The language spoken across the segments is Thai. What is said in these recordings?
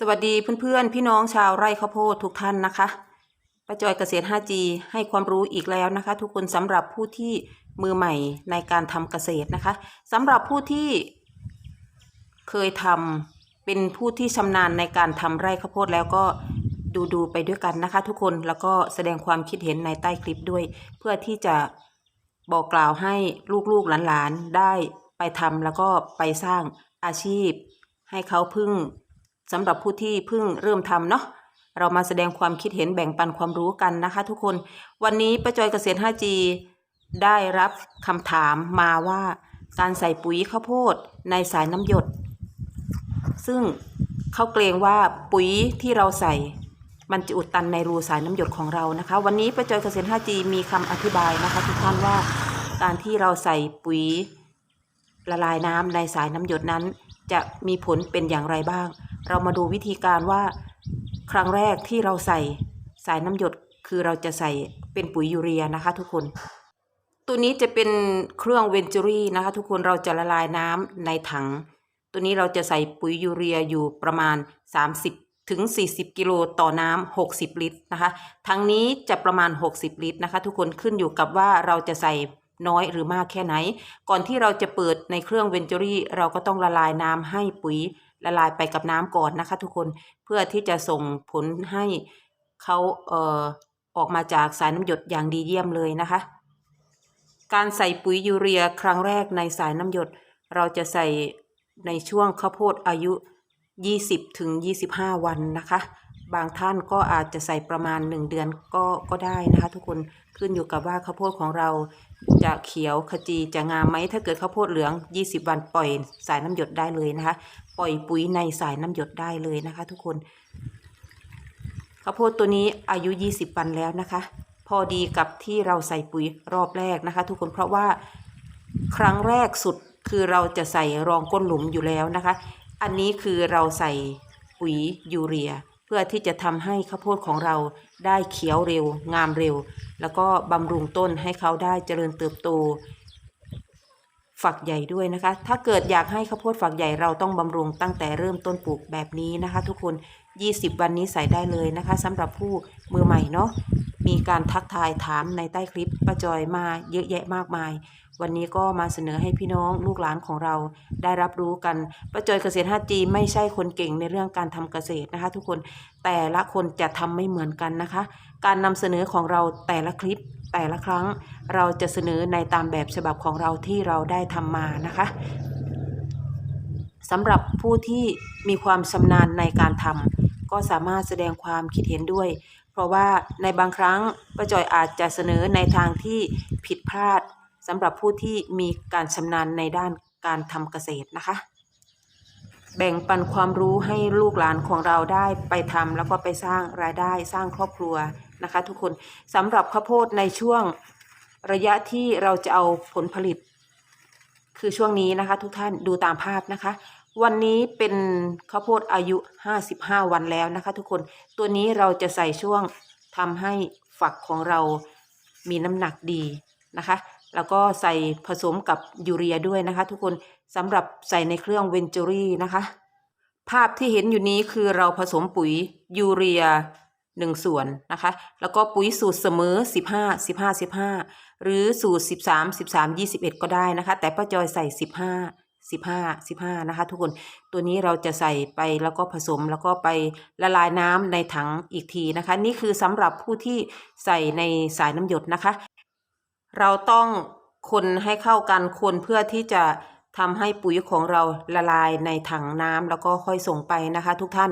สวัสดีเพื่อนๆ พี่น้องชาวไร่ข้าวโพดทุกท่านนะคะป้าจอยเกษตร 5G ให้ความรู้อีกแล้วนะคะ ทุกคนสำหรับผู้ที่มือใหม่ในการทำเกษตรนะคะสำหรับผู้ที่เคยทำเป็นผู้ที่ชำนาญในการทำไร่ข้าวโพดแล้วก็ดูดูไปด้วยกันนะคะ ทุกคนแล้วก็แสดงความคิดเห็นในใต้คลิปด้วย เพื่อที่จะบอกกล่าวให้ลูกๆหลานๆได้ไปทำแล้วก็ไปสร้างอาชีพ ให้เขาพึ่ง สำหรับผู้ที่เพิ่งเริ่มทำเนาะเรามาแสดงความคิดเห็นแบ่งปันความรู้กันนะคะ ทุกคนวันนี้ป้าจอยเกษตร 5G ได้รับคำถามมาว่าการใส่ปุ๋ยข้าวโพดในสายน้ำหยด ซึ่งเขาเกรงว่าปุ๋ยที่เราใส่ มันจะอุดตันในรูสายน้ำหยดของเรานะคะ วันนี้ป้าจอยเกษตร 5G มีคำอธิบายนะคะทุกท่านว่าการที่เราใส่ปุ๋ยละลายน้ำในสายน้ำหยดนั้น จะมีผลเป็นอย่างไรบ้าง เรามาดูวิธีการว่าครั้งแรกที่เราใส่สายน้ำหยดคือเราจะใส่เป็นปุ๋ยยูเรียนะคะ ทุกคน ตัวนี้จะเป็นเครื่องเวนจูรี่นะคะ ทุกคนเราจะละลายน้ำในถัง ตัวนี้เราจะใส่ปุ๋ยยูเรียอยู่ประมาณ 30ถึง40 กิโลต่อน้ำ60 ลิตรนะคะ ทั้งนี้จะประมาณ 60 ลิตรนะคะ ทุกคนขึ้นอยู่กับว่าเราจะใส่น้อยหรือมากแค่ไหน ก่อนที่เราจะเปิดในเครื่องเวนจูรี่เราก็ต้องละลายน้ำให้ปุ๋ยละลายไปกับน้ำก่อนนะคะทุกคนเพื่อที่จะส่งผลให้เขาเอ่อออกมาจากสายน้ำหยดอย่างดีเยี่ยมเลยนะคะ การใส่ปุ๋ยยูเรียครั้งแรกในสายน้ำหยด เราจะใส่ในช่วงข้าวโพดอายุ 20ถึง25 วันนะคะ บางท่านก็อาจจะใส่ประมาณ 1 เดือนก็ก็ได้นะคะ ทุกคนขึ้นอยู่กับว่าข้าวโพดของเราจะเขียวขจีจะงามไหมถ้าเกิดข้าวโพดเหลือง 20 วันปล่อยสายน้ำหยดได้เลยนะคะ ปล่อยปุ๋ยในสายน้ำหยดได้เลยนะคะ ทุกคนข้าวโพดตัวนี้อายุ 20 วันแล้วนะคะ พอดีกับที่เราใส่ปุ๋ยรอบแรกนะคะ ทุกคนเพราะว่าครั้งแรกสุดคือเราจะใส่รองก้นหลุมอยู่แล้วนะคะ อันนี้คือเราใส่ปุ๋ยยูเรีย พื่อที่จะทำให้ข้าวโพดของเราได้เขียวเร็ว งามเร็ว แล้วก็บำรุงต้นให้เขาได้เจริญเติบโต ฝักใหญ่ด้วยนะคะ ถ้าเกิดอยากให้ข้าวโพดฝักใหญ่เราต้องบำรุงตั้งแต่เริ่มต้นปลูกแบบนี้นะคะ ทุกคน 20 วันนี้ใส่ได้เลยนะคะสำหรับผู้มือใหม่เนาะ มีการทักทายถามในใต้คลิปป้าจอยมาเยอะแยะมากมาย วันนี้ก็มาเสนอให้พี่น้องลูกหลานของเราได้รับรู้กันป้าจอยเกษตร 5G ไม่ใช่คนเก่งในเรื่องการทำเกษตรนะคะ ทุกคนแต่ละคนจะทำไม่เหมือนกันนะคะ การนำเสนอของเราแต่ละคลิปแต่ละครั้งเราจะเสนอในตามแบบฉบับของเราที่เราได้ทำมานะคะสำหรับผู้ที่มีความชำนาญในการทำก็สามารถแสดงความคิดเห็นด้วย เพราะว่าในบางครั้งป้าจอยอาจจะเสนอในทางที่ผิดพลาดสำหรับผู้ที่มีการชำนาญในด้านการทำเกษตรนะคะ แบ่งปันความรู้ให้ลูกหลานของเราได้ไปทำแล้วก็ไปสร้างรายได้สร้างครอบครัวนะคะ ทุกคนสำหรับข้าวโพดในช่วงระยะที่เราจะเอาผลผลิต คือช่วงนี้นะคะ ทุกท่านดูตามภาพนะคะ วันนี้เป็นข้าวโพดอายุ 55 วันแล้วนะคะ ทุกคนตัวนี้เราจะใส่ช่วงทำให้ฝักของเรามีน้ำหนักดีนะคะ แล้วก็ใส่ผสมกับยูเรียด้วยนะคะ ทุกคนสำหรับใส่ในเครื่องเวนจูรี่นะคะ ภาพที่เห็นอยู่นี้คือเราผสมปุ๋ยยูเรียหนึ่งส่วนนะคะ แล้วก็ปุ๋ยสูตรเสมอ 15 15 15 หรือสูตร 13 13 21 ก็ได้นะคะ แต่ป้าจอยใส่ 15 15 15นะคะทุกคนตัวนี้เราจะใส่ไปแล้วก็ผสมแล้วก็ไปละลายน้ำในถังอีกทีนะคะ นี่คือสำหรับผู้ที่ใส่ในสายน้ำหยดนะคะ เราต้องคนให้เข้ากันคนเพื่อที่จะทำให้ปุ๋ยของเราละลายในถังน้ำแล้วก็ค่อยส่งไปนะคะ ทุกท่าน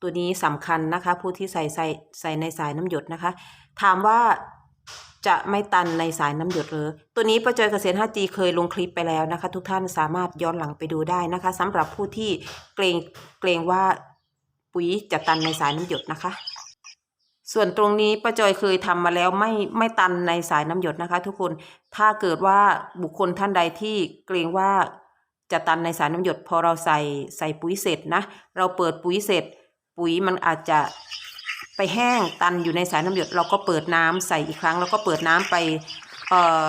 ตัวนี้สำคัญนะคะ ผู้ที่ใส่ใส่ใส่ในสายน้ำหยดนะคะ ถามว่า จะไม่ตันในสายน้ำหยดหรือตัวนี้ประจอยเกษตร 5G เคยลงคลิปไปแล้วนะคะ ทุกท่านสามารถย้อนหลังไปดูได้นะคะสำหรับผู้ที่เกรงเกรงว่าปุ๋ยจะตันในสายน้ำหยดนะคะ ส่วนตรงนี้ป้าจอยเคยทำมาแล้วไม่ไม่ตันในสายน้ำหยดนะคะ ทุกคนถ้าเกิดว่าบุคคลท่านใดที่เกรงว่าจะตันในสายน้ำหยดพอเราใส่ใส่ปุ๋ยเสร็จนะ เราเปิดปุ๋ยเสร็จ ปุ๋ยมันอาจจะ ไปแห้งตันอยู่ในสายน้ำหยดเราก็เปิดน้ำใส่อีกครั้ง แล้วก็เปิดน้ำไปเออ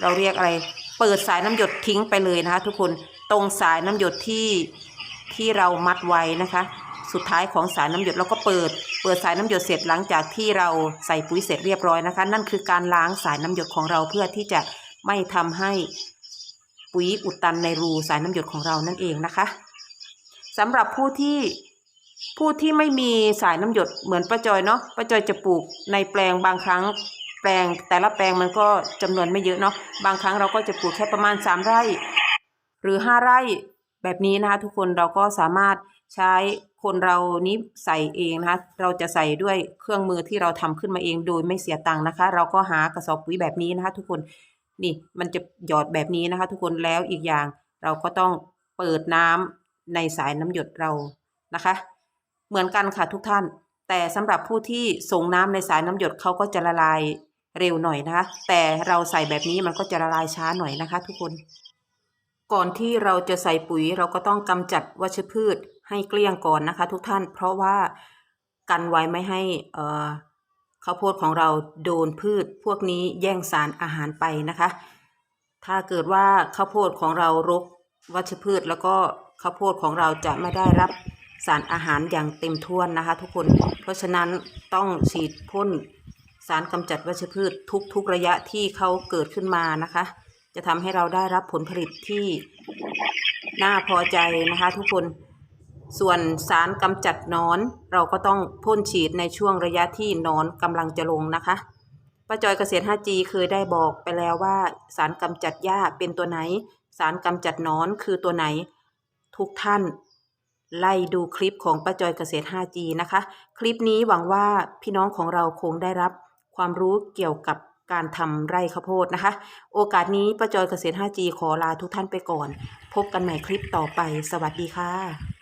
เราเรียกอะไร เปิดสายน้ำหยดทิ้งไปเลยนะคะ ทุกคนตรงสายน้ำหยดที่ที่เรามัดไว้นะคะ สุดท้ายของสายน้ำหยดเราก็เปิด เปิดสายน้ำหยดเสร็จหลังจากที่เราใส่ปุ๋ยเสร็จเรียบร้อยนะคะ นั่นคือการล้างสายน้ำหยดของเราเพื่อที่จะไม่ทำให้ปุ๋ยอุดตันในรูสายน้ำหยดของเรานั่นเองนะคะสำหรับผู้ที่ ผู้ที่ไม่มีสายน้ำหยดเหมือนป้าจอยเนาะป้าจอยจะปลูกในแปลงบางครั้งแปลง แต่ละแปลงมันก็จำนวนไม่เยอะเนาะบางครั้งเราก็จะปลูกแค่ประมาณสามไร่ หรือห้าไร่แบบนี้นะคะทุกคนเราก็สามารถใช้คนเรานี้ใส่เองนะคะเราจะใส่ด้วยเครื่องมือที่เราทำขึ้นมาเองโดยไม่เสียตังค์นะคะ เราก็หากระสอบปุ๋ยแบบนี้นะคะทุกคนนี่มันจะหยอดแบบนี้นะคะ ทุกคนแล้วอีกอย่างเราก็ต้องเปิดน้ำในสายน้ำหยดเรานะคะ เหมือนกันค่ะทุกท่าน แต่สำหรับผู้ที่ส่งน้ำในสายน้ำหยดเขาก็จะละลายเร็วหน่อยนะคะ แต่เราใส่แบบนี้มันก็จะละลายช้าหน่อยนะคะ ทุกคน ก่อนที่เราจะใส่ปุ๋ยเราก็ต้องกำจัดวัชพืชให้เกลี้ยงก่อนนะคะ ทุกท่าน เพราะว่ากันไว้ไม่ให้เอ่อข้าวโพดของเราโดนพืชพวกนี้แย่งสารอาหารไปนะคะ ถ้าเกิดว่าข้าวโพดของเรารกวัชพืชแล้วก็ข้าวโพดของเราจะไม่ได้รับ สารอาหารอย่างเต็มถ้วนนะคะ ทุกคน เพราะฉะนั้นต้องฉีดพ่นสารกำจัดวัชพืชทุกๆระยะที่เขาเกิดขึ้นมานะคะ จะทำให้เราได้รับผลผลิตที่น่าพอใจนะคะ ทุกคนส่วนสารกำจัดนอน เราก็ต้องพ่นฉีดในช่วงระยะที่นอนกำลังจะลงนะคะป้าจอยเกษตร 5G เคยได้บอกไปแล้วว่า สารกำจัดหญ้าเป็นตัวไหน สารกำจัดนอนคือตัวไหน ทุกท่าน ไล่ดูคลิปของป้าจอยเกษตร 5G นะคะ คลิปนี้หวังว่าพี่น้องของเราคงได้รับความรู้เกี่ยวกับการทำไร่ข้าวโพดนะคะ โอกาสนี้ป้าจอยเกษตร 5G ขอลาทุกท่านไปก่อน พบกันใหม่คลิปต่อไป สวัสดีค่ะ